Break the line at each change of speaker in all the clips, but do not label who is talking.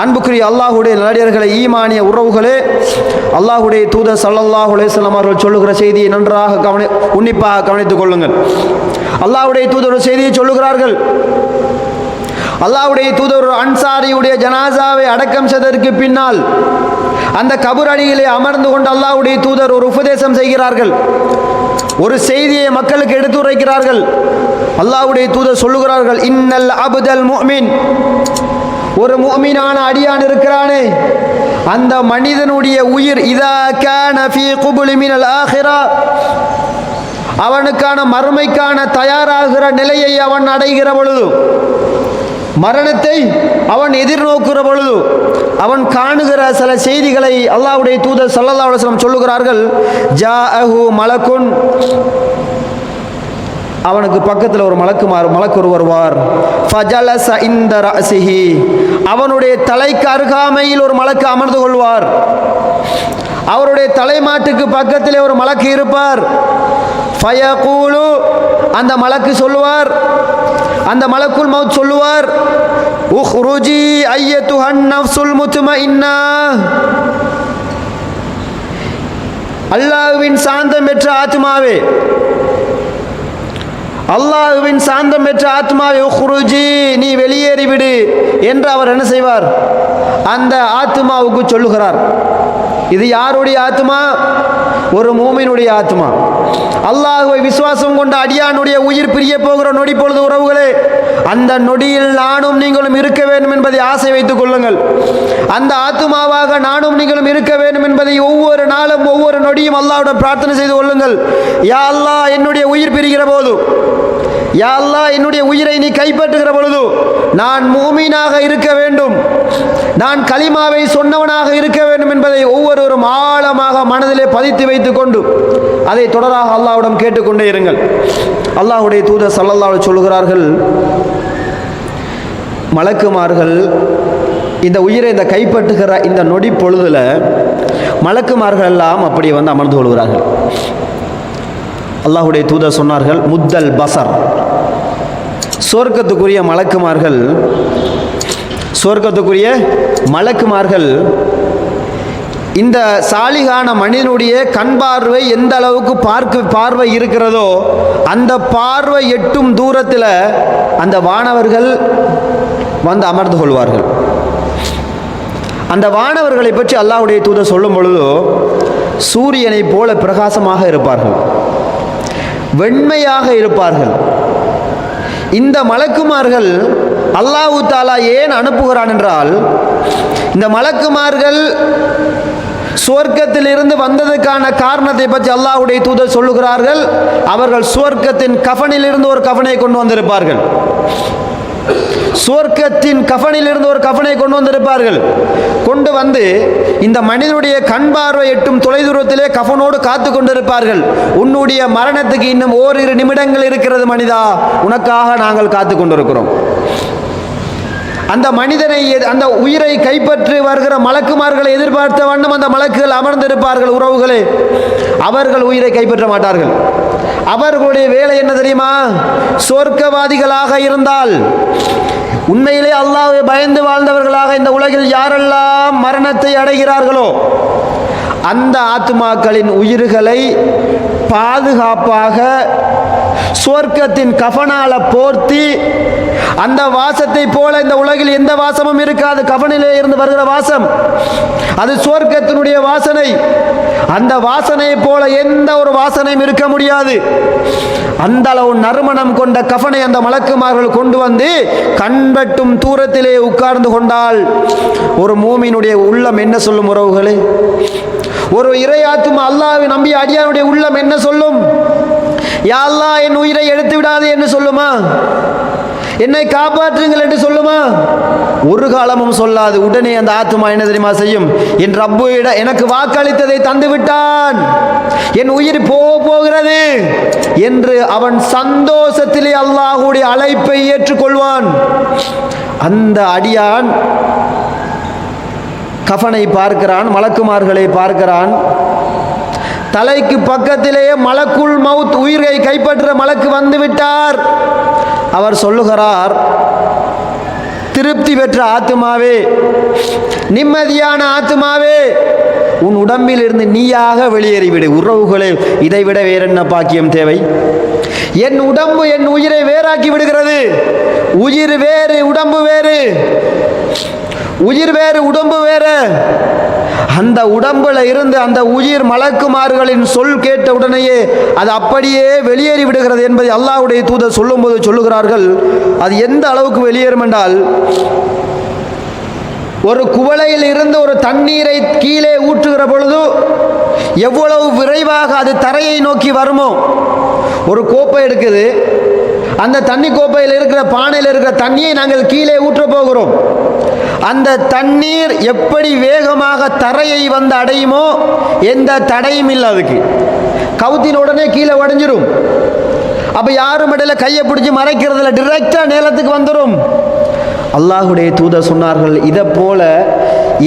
அன்புக்குரிய அல்லாஹுடைய நடிகர்களை ஈமானிய உறவுகளே அல்லாஹுடைய தூதர் சல்லல்லாஹு அலேஸ்லாம் அவர்கள் சொல்லுகிற செய்தியை நன்றாக கவனி உன்னிப்பாக கவனித்துக் கொள்ளுங்கள். அல்லாஹுடைய தூதர் செய்தியை சொல்லுகிறார்கள். அல்லாவுடைய தூதர் அன்சாரியுடைய ஜனாசாவை அடக்கம் செய்ததற்கு பின்னால் அந்த கபூர் அடியிலே அமர்ந்து கொண்டு அல்லாவுடைய தூதர் ஒரு உபதேசம் செய்கிறார்கள். ஒரு செய்தியை மக்களுக்கு எடுத்துரைக்கிறார்கள் அல்லாவுடைய தூதர் சொல்லுகிறார்கள் இன்னல் அபுதல் முஃமின். ஒரு முஃமினான அடியான் இருக்கிறானே. அந்த மனிதனுடைய உயிர் இதா கான ஃபீ குபுலி மினல் ஆஹிரா. அவனுக்கான மறுமைக்கான தயாராகிற நிலையை அவன் அடைகிற பொழுது மரணத்தை அவன் எதிர்நோக்குற பொழுது அவன் காணுகிற சில செய்திகளை அல்லாவுடைய தூதர் சல்லல்லா அலைஹி வஸல்லம் சொல்லுகிறார்கள் ஜாஅஹு மலக்குன். அவனுக்கு பக்கத்தில் ஒரு மலக்குமார் மலக்குரு வருவார். அவனுடைய தலைக்கு அருகாமையில் ஒரு மலக்கு அமர்ந்து கொள்வார். அவருடைய தலைமாட்டுக்கு பக்கத்திலே ஒரு மலக்கு இருப்பார். ஃபயகூலு அந்த மலக்கு சொல்லுவார். அந்த மலக்குள் மவுத் சொல்லுவார். உஹ்ருஜி ஐயத்துஹன் நஃப்சுல் முத்மஇன்னா. அல்லாஹ்வின் சாந்தம் பெற்ற ஆத்மாவே. அல்லாஹுவின் சாந்தம் பெற்ற ஆத்மாவை குருஜி நீ வெளியேறிவிடு என்று அவர் என்ன செய்வார்? அந்த ஆத்மாவுக்கு சொல்லுகிறார். இது யாருடைய ஆத்மா? ஒரு மூமினுடைய ஆத்மா. அல்லாஹுவை விசுவாசம் கொண்ட அடியானுடைய உயிர் பிரிய போகிற நொடி பொழுது உறவுகளே அந்த நொடியில் நானும் நீங்களும் இருக்க வேண்டும் என்பதை ஆசை வைத்துக் கொள்ளுங்கள். அந்த ஆத்மாவாக நானும் நீங்களும் இருக்க வேண்டும் என்பதை ஒவ்வொரு நாளும் ஒவ்வொரு நொடியும் அல்லாவுடன் பிரார்த்தனை செய்து கொள்ளுங்கள். யா அல்லாஹ் என்னுடைய உயிர் பிரிகிற போது யாழ்லா என்னுடைய உயிரை நீ கைப்பற்றுகிற பொழுது நான் மூமீனாக இருக்க வேண்டும். நான் கலிமாவை சொன்னவனாக இருக்க வேண்டும் என்பதை ஒவ்வொருவரும் ஆழமாக மனதிலே பதித்து வைத்துக் கொண்டு அதை தொடராக அல்லாஹ்விடம் கேட்டுக்கொண்டே இருங்கள். அல்லாஹுடைய தூதர் ஸல்லல்லாஹு சொல்கிறார்கள் மலக்குமார்கள் இந்த உயிரை இந்த கைப்பற்றுகிற இந்த நொடி பொழுதில் மலக்குமார்கள் எல்லாம் அப்படியே வந்து அமர்ந்து கொள்கிறார்கள். அல்லாஹுடைய தூதர் சொன்னார்கள் முத்தல் பசர் சொர்க்கத்துக்குரிய மலக்குமார்கள் சொர்க்கத்துக்குரிய மலக்குமார்கள் இந்த சாலிகான மனிதனுடைய கண் பார்வை எந்த அளவுக்கு பார்க்க பார்வை இருக்கிறதோ அந்த பார்வை எட்டும் தூரத்தில் அந்த வானவர்கள் வந்து அமர்ந்து கொள்வார்கள். அந்த வானவர்களை பற்றி அல்லாஹுடைய தூதர் சொல்லும் பொழுதோ சூரியனைப் போல பிரகாசமாக இருப்பார்கள். வெண்மையாக இருப்பார்கள். இந்த மலக்குமார்கள் அல்லாஹு தாலா ஏன் அனுப்புகிறான் என்றால் இந்த மலக்குமார்கள் சுவர்க்கத்திலிருந்து வந்ததுக்கான காரணத்தை பற்றி அல்லாஹுடைய தூதர் சொல்லுகிறார்கள். அவர்கள் சுவர்க்கத்தின் கஃனிலிருந்து ஒரு கஃனை கொண்டு வந்திருப்பார்கள். சுவர்க்கத்தின் கஃனிலிருந்து ஒரு கஃனை கொண்டு வந்திருப்பார்கள். கொண்டு வந்து இந்த மனிதனுடைய கண் பார்வை எட்டும் தொலைதூரத்திலே கஃனோடு காத்து கொண்டிருப்பார்கள். உன்னுடைய மரணத்துக்கு இன்னும் ஓரிரு நிமிடங்கள் இருக்கிறது மனிதா. உனக்காக நாங்கள் காத்து கொண்டிருக்கிறோம். அந்த மனிதனை எ- அந்த உயிரை கைப்பற்றி வருகிற மலக்குமார்களை எதிர்பார்த்த வண்ணம் அந்த மலக்குகள் அமர்ந்திருப்பார்கள் உறவுகளே. அவர்கள் உயிரை கைப்பற்ற மாட்டார்கள். அவர்களுடைய வேலை என்ன தெரியுமா? சொர்க்கவாதிகளாக இருந்தால் உண்மையிலே அல்லாவை பயந்து வாழ்ந்தவர்களாக இந்த உலகில் யாரெல்லாம் மரணத்தை அடைகிறார்களோ அந்த ஆத்மாக்களின் உயிர்களை பாதுகாப்பாக சுவர்க்கத்தின் கஃனால போர்த்தி அந்த வாசத்தை போல இந்த உலகில் எந்த வாசமும் இருக்காது. கஃனிலே இருந்து வருகிற வாசம். அது சுவர்க்கத்தினுடைய வாசனை. அந்த வாசனையை போல எந்த ஒரு வாசனையும் இருக்க முடியாது. அந்த அளவு நறுமணம் கொண்ட கஃனை அந்த மலக்குமார்கள் கொண்டு வந்து கண்பட்டும் தூரத்திலே உட்கார்ந்து கொண்டால் ஒரு மூமியினுடைய உள்ளம் என்ன சொல்லும் உறவுகளே? ஒரு இறையாத்தும் அல்லாஹ்வை நம்பிய அடியானுடைய உள்ளம் என்ன சொல்லும்? யா என் உயிரை எடுத்து விடாது என்று சொல்லுமா? என்னை காப்பாற்றுங்கள் என்று சொல்லுமா? ஒரு காலமும் சொல்லாது உடனே அந்த ஆத்துமா என்ன தெரியுமா செய்யும்? என் ரப்பு எனக்கு வாக்களித்ததை தந்து விட்டான் என் உயிர் போக போகிறது என்று அவன் சந்தோஷத்திலே அல்லாஹுடைய அழைப்பை ஏற்றுக்கொள்வான். அந்த அடியான் கஃனை பார்க்கிறான் மலக்குமார்களை பார்க்கிறான். தலைக்கு பக்கத்திலேயே மலக்குள் மவுத் உயிரை கைப்பற்ற மலக்கு வந்துவிட்டார். அவர் சொல்லுகிறார் திருப்தி பெற்ற ஆத்துமாவே நிம்மதியான ஆத்துமாவே உன் உடம்பில் இருந்து நீயாக வெளியேறிவிடு. உறவுகளே இதைவிட வேறென்ன பாக்கியம் தேவை? என் உடம்பு என் உயிரை வேறாக்கி விடுகிறது. உயிர் வேறு உடம்பு வேறு. உயிர் வேறு உடம்பு வேறு. அந்த உடம்புல இருந்து அந்த உயிர் மலக்குமார்களின் சொல் கேட்ட உடனேயே அது அப்படியே வெளியேறி விடுகிறது என்பதை அல்லாஹ்வுடைய தூதர் சொல்லும்போது சொல்லுகிறார்கள். அது எந்த அளவுக்கு வெளியேறும் என்றால் ஒரு குவளையில் இருந்து ஒரு தண்ணீரை கீழே ஊற்றுகிற பொழுது எவ்வளவு விரைவாக அது தரையை நோக்கி வருமோ ஒரு கோப்பை எடுக்குது. அந்த தண்ணி கோப்பையில் இருக்கிற பானையில் இருக்கிற தண்ணியை நாங்கள் கீழே ஊற்ற போகிறோம். அந்த தண்ணீர் எப்படி வேகமாக தரையை வந்து அடையுமோ எந்த தடையும் இல்லை அதுக்கு. கவுத்தின உடனே கீழே உடஞ்சிரும். அப்போ யாரும் இடையில கையை பிடிச்சி மறைக்கிறதுல டிரெக்டாக நேரத்துக்கு வந்துடும் அல்லாஹுடைய தூத சொன்னார்கள் இதை போல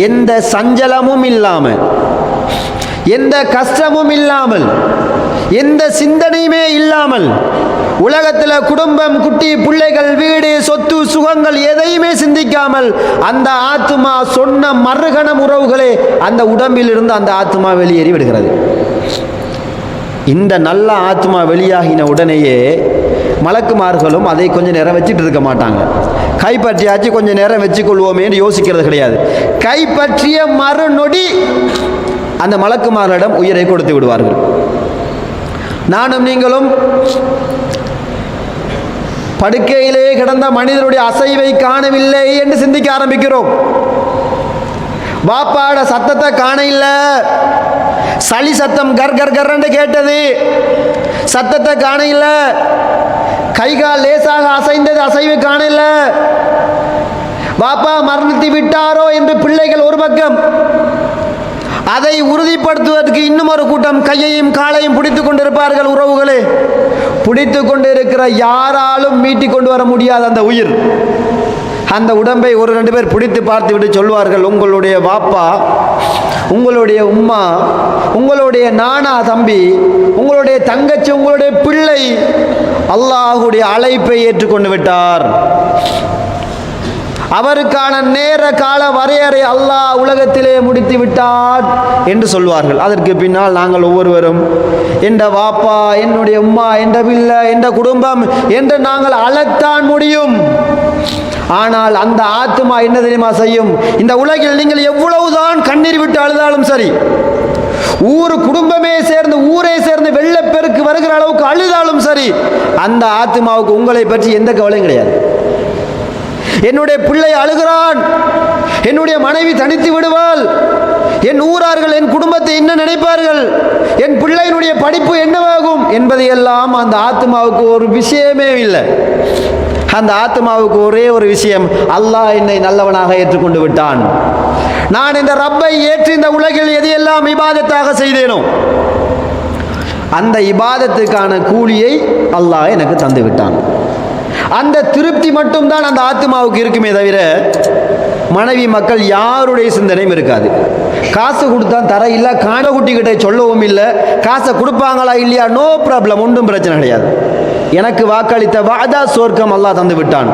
எந்த சஞ்சலமும் இல்லாமல் எந்த கஷ்டமும் இல்லாமல் எந்த சிந்தனையுமே இல்லாமல் உலகத்தில் குடும்பம் குட்டி பிள்ளைகள் வீடு சொத்து சுகங்கள் எதையுமே சிந்திக்காமல் அந்த ஆத்மா சொன்ன மறுகணம் உறவுகளே அந்த உடம்பில் இருந்து அந்த ஆத்மா வெளியேறி விடுகிறது. இந்த நல்ல ஆத்மா வெளியாகின உடனேயே மலக்குமார்களும் அதை கொஞ்சம் நேரம் வச்சுட்டு இருக்க மாட்டாங்க. கைப்பற்றியாச்சு கொஞ்சம் நேரம் வச்சுக்கொள்வோமேன்னு யோசிக்கிறது கிடையாது. கைப்பற்றிய மறுநொடி அந்த மலக்குமாரிடம் உயிரை கொடுத்து விடுவார்கள். நானும் நீங்களும் படுக்கையிலே கிடந்த மனிதனுடைய அசைவை காணவில்லை என்று சிந்திக்க ஆரம்பிக்கிறோம். வாப்பாட சத்தத்தை காண இல்லை. சளி சத்தம் கர் கர் கர்ன்னு கேட்டது. சத்தத்தை காண இல்லை. கை கால் லேசாக அசைந்தது அசைவு காண இல்லை. வாப்பா மரணித்து விட்டாரோ என்று பிள்ளைகள் ஒரு பக்கம். அதை உறுதிப்படுத்துவதற்கு இன்னும் ஒரு கூட்டம் கையையும் காலையும் பிடித்து கொண்டிருப்பார்கள் உறவுகளே. பிடித்து கொண்டிருக்கிற யாராலும் மீட்டி கொண்டு வர முடியாது அந்த உயிர். அந்த உடம்பை ஒரு ரெண்டு பேர் பிடித்து பார்த்து விட்டு சொல்வார்கள் உங்களுடைய வாப்பா உங்களுடைய உம்மா உங்களுடைய நானா தம்பி உங்களுடைய தங்கச்சி உங்களுடைய பிள்ளை அல்லாஹுடைய அழைப்பை ஏற்றுக்கொண்டு விட்டார். அவருக்கான நேர கால வரையறை அல்லாஹ் உலகத்திலே முடித்து விட்டார் என்று சொல்வார்கள். அதற்கு பின்னால் நாங்கள் ஒவ்வொருவரும் என்ற வாப்பா என்னுடைய உம்மா என்ற பிள்ளை என்ற குடும்பம் என்று நாங்கள் அழத்தான் முடியும். ஆனால் அந்த ஆத்மா என்ன தெரியுமா செய்யும்? இந்த உலகில் நீங்கள் எவ்வளவுதான் கண்ணீர் விட்டு அழுதாலும் சரி ஊர் குடும்பமே சேர்ந்து ஊரே சேர்ந்து வெள்ளப்பெருக்கு வருகிற அளவுக்கு அழுதாலும் சரி அந்த ஆத்மாவுக்கு உங்களை பற்றி எந்த கவலையும் கிடையாது. என்னுடைய பிள்ளை அழுகிறான். என்னுடைய மனைவி தனித்து விடுவாள். என் ஊரார்கள் என் குடும்பத்தை என்ன நினைப்பார்கள்? என் பிள்ளையினுடைய படிப்பு என்னவாகும்? என்பதையெல்லாம் அந்த ஆத்மாவுக்கு ஒரு விஷயமே இல்லை. அந்த ஆத்மாவுக்கு ஒரே ஒரு விஷயம் அல்லாஹ் என்னை நல்லவனாக ஏற்றுக்கொண்டு விட்டான். நான் இந்த ரப்பை ஏற்று இந்த உலகில் எதையெல்லாம் இபாதத்தாக செய்தேனோ அந்த இபாதத்துக்கான கூலியை அல்லாஹ் எனக்கு தந்து விட்டான். அந்த திருப்தி மட்டும்தான் அந்த ஆத்மாவுக்கு இருக்குமே தவிர மனைவி மக்கள் யாருடைய சிந்தனையும் இருக்காது. காசு கொடுத்தா தர இல்லை காண குட்டிக்கிட்ட சொல்லவும் இல்லை காசை கொடுப்பாங்களா இல்லையா நோ ப்ராப்ளம் ஒன்றும் பிரச்சனை கிடையாது. எனக்கு வாக்களித்த வாதா சொர்க்கம் அல்லா தந்து விட்டான்.